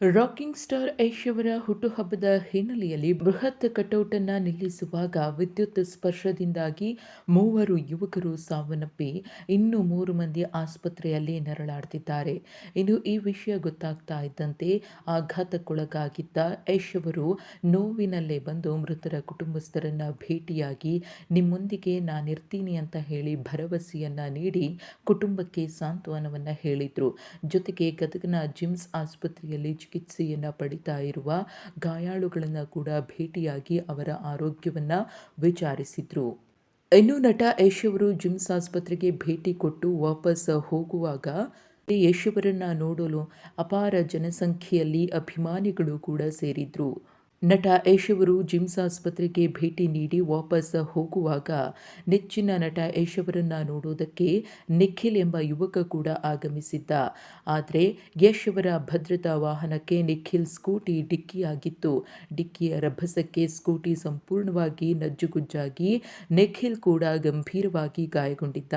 Rocking star ಐಶ್ ಹುಟ್ಟುಹಬ್ಬದ ಹಿನ್ನೆಲೆಯಲ್ಲಿ ಬೃಹತ್ ಕಟೌಟನ್ನು ನಿಲ್ಲಿಸುವಾಗ ವಿದ್ಯುತ್ ಸ್ಪರ್ಶದಿಂದಾಗಿ ಮೂವರು ಯುವಕರು ಸಾವನ್ನಪ್ಪಿ ಇನ್ನು ಮೂರು ಮಂದಿ ಆಸ್ಪತ್ರೆಯಲ್ಲಿ ನರಳಾಡ್ತಿದ್ದಾರೆ. ಇನ್ನು ಈ ವಿಷಯ ಗೊತ್ತಾಗ್ತಾ ಇದ್ದಂತೆ ಆಘಾತಕ್ಕೊಳಗಾಗಿದ್ದ ಐಶ್ ನೋವಿನಲ್ಲೇ ಬಂದು ಮೃತರ ಕುಟುಂಬಸ್ಥರನ್ನ ಭೇಟಿಯಾಗಿ, ನಿಮ್ಮೊಂದಿಗೆ ನಾನಿರ್ತೀನಿ ಅಂತ ಹೇಳಿ ಭರವಸೆಯನ್ನ ನೀಡಿ ಕುಟುಂಬಕ್ಕೆ ಸಾಂತ್ವನವನ್ನ ಹೇಳಿದ್ರು. ಜೊತೆಗೆ ಗದಗನ ಜಿಮ್ಸ್ ಆಸ್ಪತ್ರೆಯಲ್ಲಿ ಚಿಕಿತ್ಸೆಯನ್ನು ಪಡಿತಾ ಇರುವ ಗಾಯಾಳುಗಳನ್ನು ಕೂಡ ಭೇಟಿಯಾಗಿ ಅವರ ಆರೋಗ್ಯವನ್ನು ವಿಚಾರಿಸಿದರು. ಇನ್ನು ನಟ ಯಶ್ ಅವರು ಜಿಮ್ಸ್ ಆಸ್ಪತ್ರೆಗೆ ಭೇಟಿ ಕೊಟ್ಟು ವಾಪಸ್ ಹೋಗುವಾಗ ಯಶ್ ಅವರನ್ನು ನೋಡಲು ಅಪಾರ ಜನಸಂಖ್ಯೆಯಲ್ಲಿ ಅಭಿಮಾನಿಗಳು ಕೂಡ ಸೇರಿದ್ರು. ನಟ ಯಶ್ ಅವರು ಜಿಮ್ಸ್ ಆಸ್ಪತ್ರೆಗೆ ಭೇಟಿ ನೀಡಿ ವಾಪಸ್ ಹೋಗುವಾಗ ನೆಚ್ಚಿನ ನಟ ಯಶ್ ಅವರನ್ನು ನೋಡೋದಕ್ಕೆ ನಿಖಿಲ್ ಎಂಬ ಯುವಕ ಕೂಡ ಆಗಮಿಸಿದ್ದ. ಆದರೆ ಯಶ್ ಅವರ ಭದ್ರತಾ ವಾಹನಕ್ಕೆ ನಿಖಿಲ್ ಸ್ಕೂಟಿ ಡಿಕ್ಕಿಯಾಗಿತ್ತು. ಡಿಕ್ಕಿಯ ರಭಸಕ್ಕೆ ಸ್ಕೂಟಿ ಸಂಪೂರ್ಣವಾಗಿ ನಜ್ಜುಗುಜ್ಜಾಗಿ ನಿಖಿಲ್ ಕೂಡ ಗಂಭೀರವಾಗಿ ಗಾಯಗೊಂಡಿದ್ದ.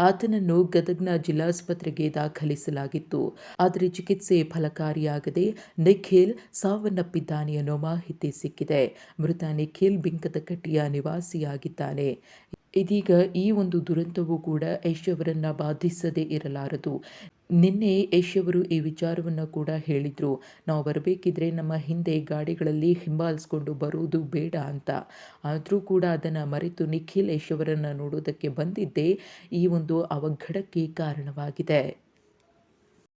ಆತನನ್ನು ಗದಗ್ನ ಜಿಲ್ಲಾಸ್ಪತ್ರೆಗೆ ದಾಖಲಿಸಲಾಗಿತ್ತು. ಆದರೆ ಚಿಕಿತ್ಸೆ ಫಲಕಾರಿಯಾಗದೆ ನಿಖಿಲ್ ಸಾವನ್ನಪ್ಪಿದ್ದಾನೆ ಅನ್ನೋ ಮಾಹಿತಿ ಸಿಕ್ಕಿದೆ. ಮೃತ ನಿಖಿಲ್ ಬಿಂಕದಕಟ್ಟಿಯ ನಿವಾಸಿಯಾಗಿದ್ದಾನೆ. ಇದೀಗ ಈ ಒಂದು ದುರಂತವೂ ಕೂಡ ಯಶ್ ಬಾಧಿಸದೆ ಬಾಧಿಸದೇ ಇರಲಾರದು. ನಿನ್ನೆ ಯಶ್ ಅವರು ಈ ವಿಚಾರವನ್ನು ಕೂಡ ಹೇಳಿದರು. ನಾವು ಬರಬೇಕಿದ್ರೆ ನಮ್ಮ ಹಿಂದೆ ಗಾಡಿಗಳಲ್ಲಿ ಹಿಂಬಾಲಿಸ್ಕೊಂಡು ಬರುವುದು ಬೇಡ ಅಂತ. ಆದರೂ ಕೂಡ ಅದನ್ನು ಮರೆತು ನಿಖಿಲ್ ಯಶ್ ನೋಡೋದಕ್ಕೆ ಬಂದಿದ್ದೇ ಈ ಒಂದು ಅವಘಡಕ್ಕೆ ಕಾರಣವಾಗಿದೆ.